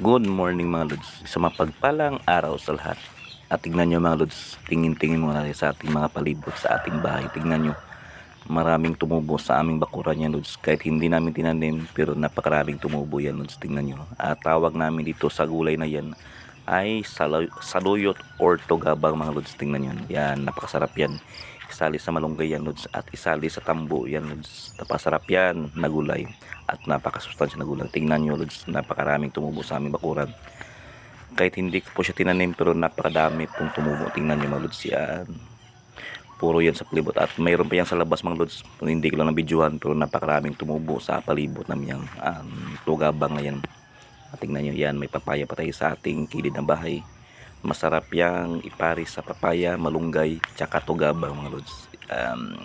Good morning mga lods. Sa mapagpalang araw sa lahat. At tignan nyo mga lods, tingin-tingin muna tayo sa ating mga palibot sa ating bahay. Tignan nyo, maraming tumubo sa aming bakuran yan lods. Kahit hindi namin tinanim, pero napakaraming tumubo yan lods. Tingnan nyo. At tawag namin dito sa gulay na yan ay saluyot or togabang mga lods. Tingnan nyo. Yan, napakasarap yan. Isali sa malunggay yan lods at isali sa tambo yan lods. Napakasarap yan na gulay. At napakasustansya na gulay. Tingnan nyo lods, napakaraming tumubo sa aming bakuran. Kahit hindi ko po siya tinanim pero napakadami pong tumubo. Tingnan nyo mga lods yan. Puro yan sa palibot. At mayroon pa yan sa labas mga lods hindi ko lang nabidyohan pero napakaraming tumubo sa palibot namin yung um, tugabang na yan at tingnan nyo yan may papaya pa tayo sa ating kilid ng bahay masarap yang iparis sa papaya malunggay tsaka tugabang mga lods. Um,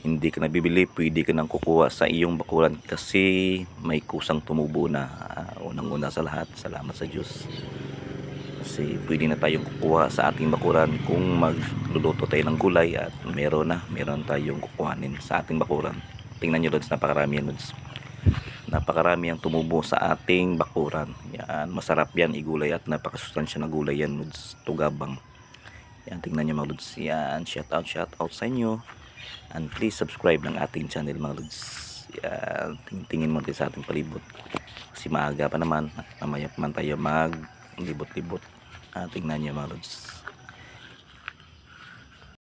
hindi ka nabibili pwede ka nang kukuha sa iyong bakuran kasi may kusang tumubo na. Ah, unang-una sa lahat salamat sa Diyos. Kasi pwede na tayong kukuha sa ating bakuran kung magluluto tayo ng gulay at meron na meron tayong kukuhanin sa ating bakuran. Tingnan nyo Lods napakarami yan Lods napakarami ang tumubo sa ating bakuran. Yan masarap yan igulay at napakasustansya na gulay yan Lods tugabang. Yan tingnan nyo mga Lods. Yan shout out shout out sa inyo. And please subscribe ng ating channel mga Lods. Yan tingin mo sa ating palibot. Kasi maaga pa naman mamaya pa man tayo mag libot libot ah, tingnan nyo mga Lods